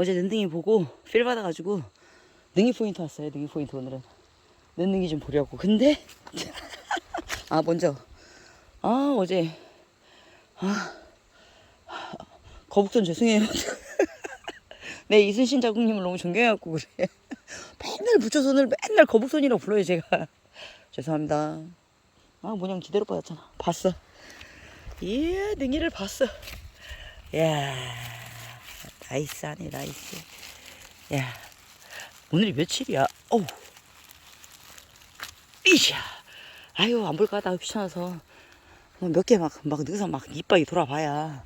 어제 능능이 보고 필 받아가지고 능이 포인트 왔어요. 능이 포인트 오늘은 능능이 좀 보려고. 근데 아 먼저 아 어제 아 거북선 죄송해요. 네 이순신 자국님을 너무 존경해갖고 그래. 맨날 붙여선을 맨날 거북선이라고 불러요 제가. 죄송합니다. 아 모냥 기대로 받았잖아. 봤어. 예 능이를 봤어. 야 나이스하네 나이스. 야 오늘이 며칠이야? 어우. 이샤. 아유 안 볼까? 하다가 귀찮아서. 뭐몇개 막막 능선 막 이빨이 돌아봐야.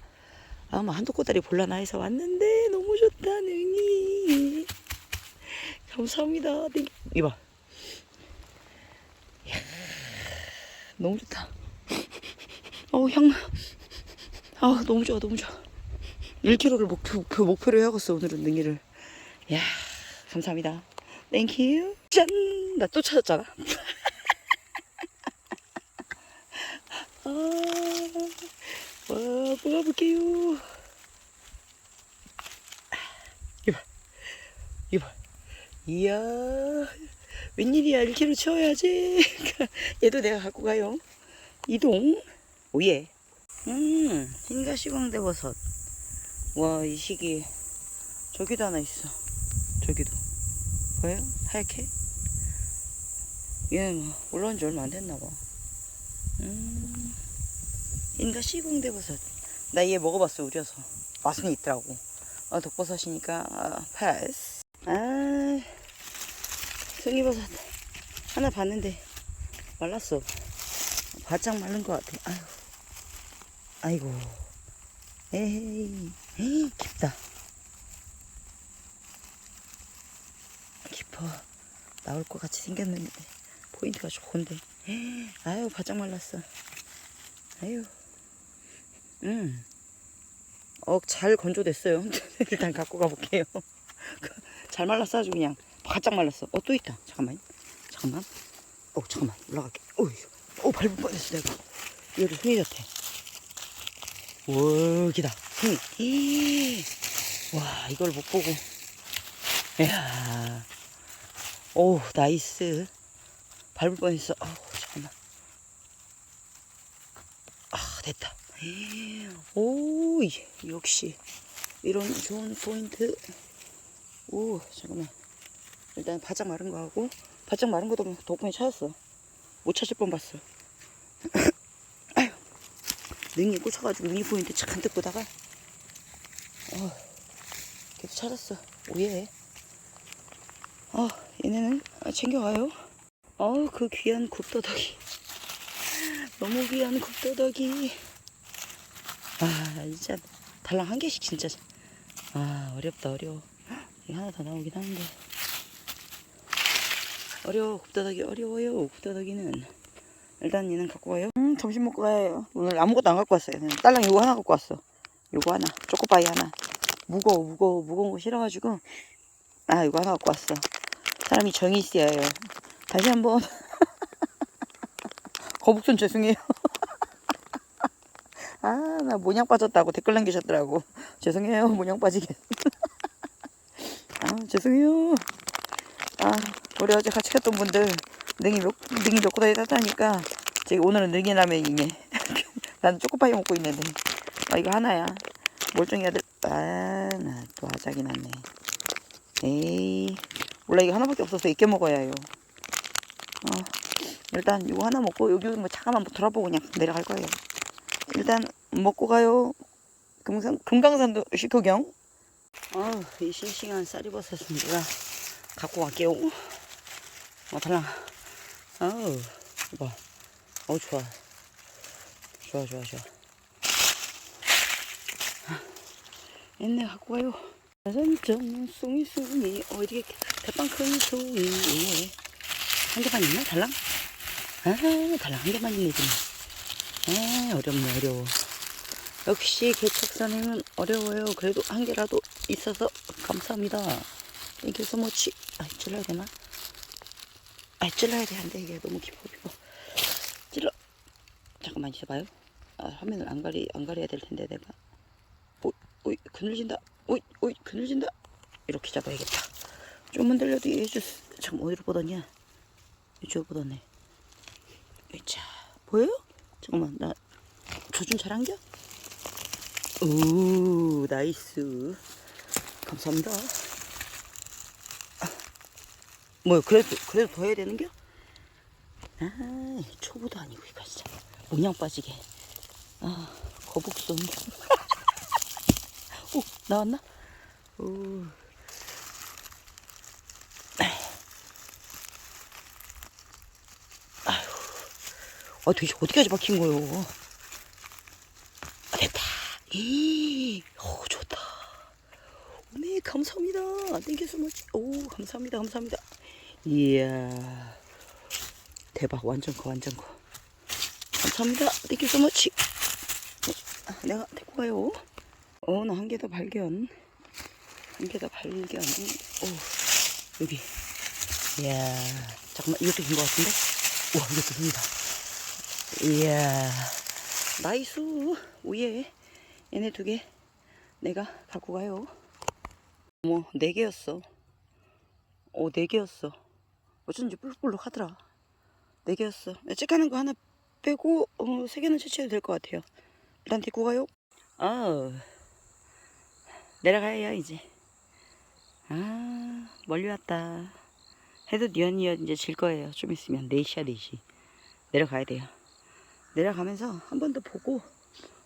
아마 한두 꼬다리 볼라나 해서 왔는데 너무 좋다 능이. 감사합니다. 능 이봐. 이야, 너무 좋다. 어우 향 아 너무 좋아 너무 좋아 1kg를 목표, 목표 목표 로 해야겠어 오늘은 능이를 야 감사합니다 땡큐 짠 나 또 찾았잖아 아, 와, 뽑아볼게요. 이봐, 이봐. 이야, 웬일이야. 1kg 채워야지. 얘도 내가 갖고 가요. 이동. 오예. 음, 흰가시광대버섯. 와, 이 시기에. 저기도 하나 있어. 저기도. 보여요? 하얗게? 얘는 뭐 올라온 지 얼마 안 됐나 봐. 음, 인가 시궁대버섯. 나 얘 먹어봤어, 우려서. 맛은 있더라고. 어, 독버섯이니까, 아, 패스. 아, 송이버섯. 하나 봤는데, 말랐어. 바짝 마른 것 같아. 아유. 아이고. 에이, 에이, 깊다. 깊어. 나올 것 같이 생겼는데, 포인트가 좋은데. 아유 바짝 말랐어. 아유. 음 어 잘 건조됐어요. 일단 갖고 가볼게요. 잘 말랐어 아주 그냥. 바짝 말랐어. 어 또 있다. 잠깐만. 잠깐만. 어 잠깐만. 올라갈게. 어이 어 밟을 뻔했어 내가. 얘를 흥이 졌대. 오 기다 와 이걸 못 보고 이야 오 나이스 밟을 뻔했어. 아우 잠깐만. 아 됐다. 오 이- 역시 이런 좋은 포인트. 오 잠깐만. 일단 바짝 마른 거 하고 바짝 마른 거 덕분에 찾았어. 못 찾을 뻔 봤어. 능이 꽂혀가지고 능이 포인트 착 한뜩 보다가 어 그래도 찾았어. 오예. 어 얘네는? 챙겨와요. 어우 그 귀한 굽도덕이 너무 귀한 굽도덕이 아 진짜 달랑 한 개씩 진짜. 아 어렵다 어려워. 이거 하나 더 나오긴 하는데. 어려워 굽도덕이 어려워요 굽도덕이는. 일단 얘는 갖고 가요. 음 점심 먹고 가요. 오늘 아무것도 안 갖고 왔어요. 딸랑 이거 하나 갖고 왔어. 요거 하나. 초코바이 하나 무거워 무거워 무거운 거 싫어가지고 아 이거 하나 갖고 왔어 사람이 정이 있어야 해요 다시 한번 거북선 죄송해요. 아, 나 모냥 빠졌다고 댓글 남기셨더라고. 죄송해요, 모냥 빠지게. 아, 죄송해요. 아, 우리 어제 같이 갔던 분들 능이 몇, 능이 몇 고다리 땄다니까 지금 오늘은 능이 라면이네. 나는 초코파이 먹고 있는데. 아, 이거 하나야. 멀쩡히 아들. 아, 나또 아작이 났네. 에이, 원래 이거 하나밖에 없어서 익게 먹어야 해요. 어, 일단 이거 하나 먹고 여기 뭐 잠깐만 뭐 돌아보고 그냥 내려갈 거예요. 일단 먹고 가요. 금강, 금강산도 식후경. 아, 이 싱싱한 쌀이버섯은 내가 갖고 갈게요. 어, 달랑. 아우, 이봐. 어, 좋아. 좋아, 좋아, 좋아. 옛날 갖고 가요. 짜잔짠, 숭이 숭이, 어, 이렇게 대빵 큰 숭이. 한 개만 있나? 달랑? 아, 달랑 한 개만 있네, 지금. 아, 어렵네, 어려워. 역시 개척선행은 어려워요. 그래도 한 개라도 있어서 감사합니다. 이게 소모치. 아, 찔러야 되나? 아, 찔러야 돼. 이게 너무 깊어, 깊어. 찔러. 잠깐만 있어봐요. 아, 화면을 안 가리, 안 가려야 될 텐데, 내가. 그늘진다. 오이, 오이, 그늘진다. 이렇게 잡아야겠다. 좀 흔들려도 해줄 수, 참 어디로 뻗었냐? 이쪽으로 뻗었네. 자, 보여요? 잠깐만, 나 조준 잘한겨? 오, 나이스. 감사합니다. 아, 뭐야, 그래도, 그래도 더 해야 되는겨? 아, 초보도 아니고, 이거 진짜. 모양 빠지게. 아, 거북손. 오, 나왔나? 오. 아휴. 아, 도대체 어디까지 박힌 거요? 아, 됐다. 이, 오, 좋다. 네, 감사합니다. 땡큐 much. 오, 감사합니다. 감사합니다. 이야. 대박. 완전 커, 완전 커. 감사합니다. 땡큐 much. 아, 내가 데리고 가요. 어, 나 한 개 더 발견. 한 개 더 발견. 오, 여기. 이야. 잠깐만, 이것도 긴 것 같은데? 우와, 이것도 깁니다. 이야. 나이스. 오예. 얘네 두 개. 내가 갖고 가요. 어머, 네 개였어. 어, 네 개였어. 어쩐지 뿔뿔룩 하더라. 네 개였어. 찌까는 거 하나 빼고, 어, 세 개는 채취해도 될 것 같아요. 일단 데리고 가요. 아 내려가야 이제. 아, 멀리 왔다. 해도 니언니언 이제 질 거예요. 좀 있으면 4시야, 4시. 내려가야 돼요. 내려가면서 한 번 더 보고,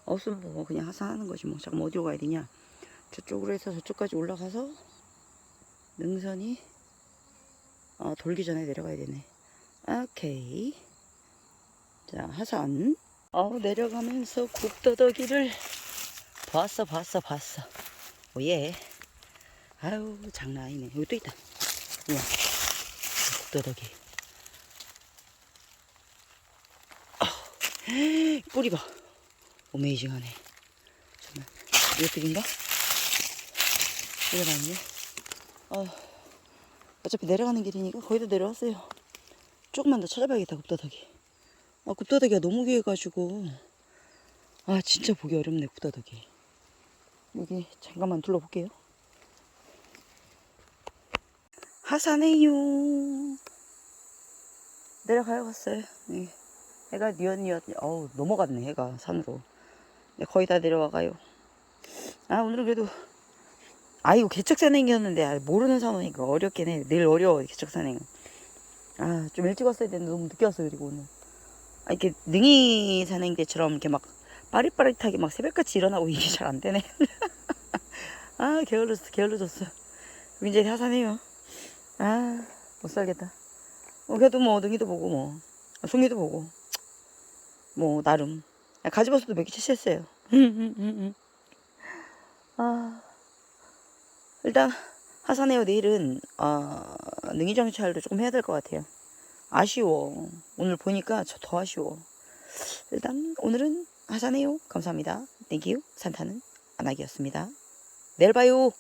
없으면 뭐 그냥 하산하는 거지 뭐. 잠깐 어디로 가야 되냐. 저쪽으로 해서 저쪽까지 올라가서, 능선이, 어, 돌기 전에 내려가야 되네. 오케이. 자, 하산. 어, 내려가면서 굽더더기를 봤어, 봤어, 봤어. 오예. 아유, 장난 아니네. 여기 또 있다. 우와. 굽더더기. 아, 뿌리 봐. 어메이징하네. 정말. 이것들인가? 뿌리가 있네. 어, 어차피 내려가는 길이니까 거의 다 내려왔어요. 조금만 더 찾아봐야겠다, 굽더더기. 아, 굽다대기가 너무 귀해가지고. 아, 진짜 보기 어렵네, 굽다대기. 여기 잠깐만 둘러볼게요. 하산해요. 내려가요, 갔어요. 네. 해가 니엇니엇, 어우, 넘어갔네, 해가 산으로. 네, 거의 다 내려와가요. 아, 오늘은 그래도, 아, 이거 개척산행이었는데, 아, 모르는 산호니까 어렵긴 해. 늘 어려워, 개척산행은. 아, 좀 일찍 왔어야 되는데 너무 늦게 왔어, 그리고 오늘. 아, 이렇게 능이 산행 때처럼 이렇게 막 빠릿빠릿하게 막 새벽같이 일어나고 이게 잘안 되네. 아, 게을러졌어, 게을러졌어. 이제 하산해요. 아, 못 살겠다. 어, 그래도 뭐, 능이도 보고, 뭐, 아, 송이도 보고, 뭐, 나름. 아, 가지버섯도 몇 개 채취했어요. 아, 일단, 하산해요. 내일은, 어, 능이 정찰도 조금 해야 될 것 같아요. 아쉬워. 오늘 보니까 저 더 아쉬워. 일단 오늘은 하산해요. 감사합니다. 땡큐. 산타는 안하기였습니다. 내일 봐요.